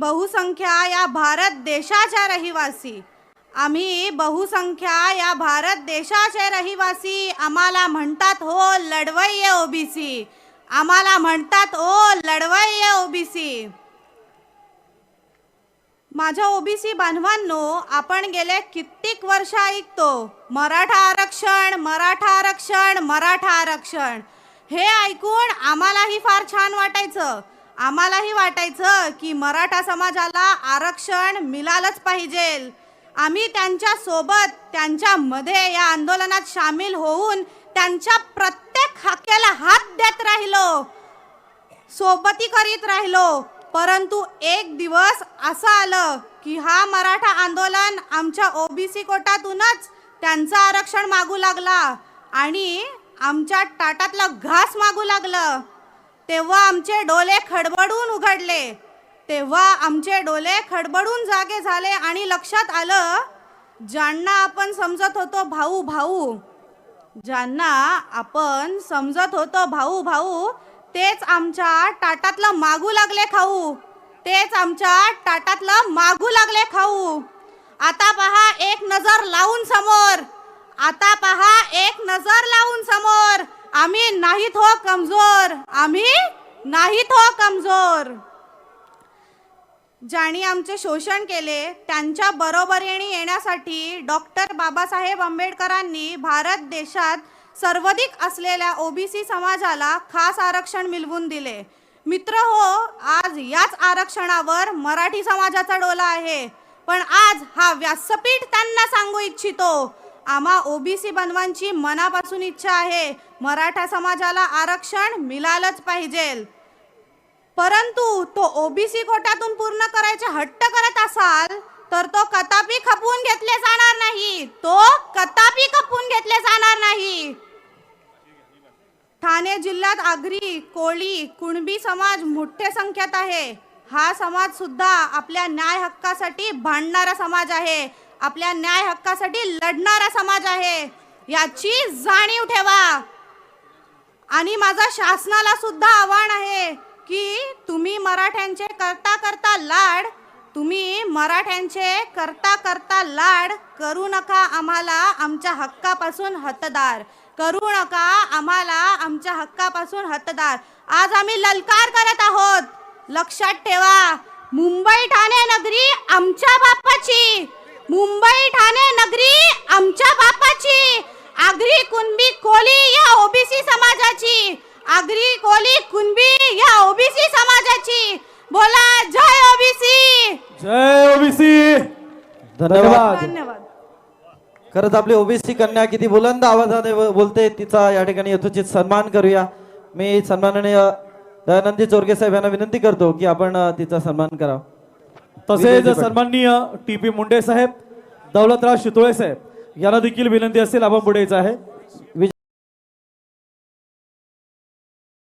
बहुसंख्या या भारत देशाच्या रहिवासी. आम्ही बहुसंख्या या भारत देशाचे रहिवासी. आम्हाला म्हणतात हो लढवय्ये ओबीसी आम्हाला म्हणतात ओ लढवय्ये ओबीसी माझ्या ओबीसी बांधवांनो आपण गेले कित्येक वर्ष ऐकतो मराठा आरक्षण मराठा आरक्षण मराठा आरक्षण. हे ऐकून आम्हालाही फार छान वाटायचं. आम्हालाही वाटायचं की मराठा समाजाला आरक्षण मिळालंच पाहिजे. आम्ही त्यांच्यासोबत त्यांच्यामध्ये या आंदोलनात सामील होऊन त्यांच्या प्रत्येक हाक्याला हात देत राहिलो. सोबती करीत राहिलो. परंतु एक दिवस असं आलं की हा मराठा आंदोलन आमच्या ओबीसी कोटातूनच त्यांचं आरक्षण मागू लागला आणि आमच्या टाटातलं घास मागू लागलं. तेव्हा आमचे डोले खडबडून उघडले. तेव्हा आमचे डोले खडबडून जागे झाले आणि लक्षात आलं ज्यांना आपण समजत होतो भाऊ भाऊ ज्यांना आपण समजत होतो भाऊ भाऊ तेच आमच्या ताटातलं मागू लागले खाऊ. तेच आमच्या टाटातलं मागू लागले खाऊ. आता पहा एक नजर लावून समोर. आता पहा एक नजर लावून समोर. आम्ही नाहीत हो कमजोर. आम्ही नाहीत हो कमजोर. ज्यांनी आमचे शोषण केले त्यांच्या बरोबरीने येण्यासाठी डॉक्टर बाबासाहेब आंबेडकरांनी भारत देशात सर्वाधिक असलेल्या ओबीसी समाजाला खास आरक्षण मिळवून दिले. मित्र हो आज याच आरक्षणावर मराठी समाजाचा डोला आहे. पण आज हा व्यासपीठ त्यांना सांगू इच्छितो. आम्हा ओबीसी बनवांची मनापासून इच्छा आहे. मराठा समाजाला आरक्षण मिळालंच पाहिजे. परंतु तो ओबीसी कोटातून पूर्ण करायचे हट्ट करत असाल तर तो कतापी खपवून घेतले जाणार नाही. तो कतापी खपवून घेतले जाणार नाही. ठाणे जिल्ह्यात आगरी कोळी कुणबी समाज मोठ्या संख्येत आहे. हा समाज सुद्धा आपल्या न्याय हक्कासाठी भांडणारा समाज आहे. आपल्या न्याय हक्कासाठी लढणारा समाज आहे. याची जाणीव ठेवा. आणि माझा शासनाला सुद्धा आव्हान आहे की तुम्ही मराठ्यांचे करता करता लाड तुम्ही मराठ्यांचे करता करता लाड करू नका आम्हाला आमच्या हक्कापासून हतदार. करू नका आम्हाला आमच्या हक्कापासून हतदार. आज आम्ही ललकार करत आहोत. लक्षात ठेवा. मुंबई ठाणे नगरी आमच्या बापाची मुंबई ठाणे नगरी आमच्या बापाची आगरी कुणबी कोली या ओबीसी समाजाची आगरी कोली कुणबी या ओबीसी समाजाची बोला जय ओबीसी जय ओबीसी. धन्यवाद. धन्यवाद. खरंच आपली ओबीसी कन्या किती बुलंद आवाजाने ब- बोलते तिचा या ठिकाणी यथोचित सन्मान करूया. मी सन्माननीय दयानंदी चोरगे साहेब यांना विनंती करतो की आपण अ, तिचा सन्मान करावा तसेच विजयजी सन्माननीय टी पी मुंडे साहेब दौलतराव शितोळे साहेब यांना देखील विनंती असेल आपण पुढे यायचं आहे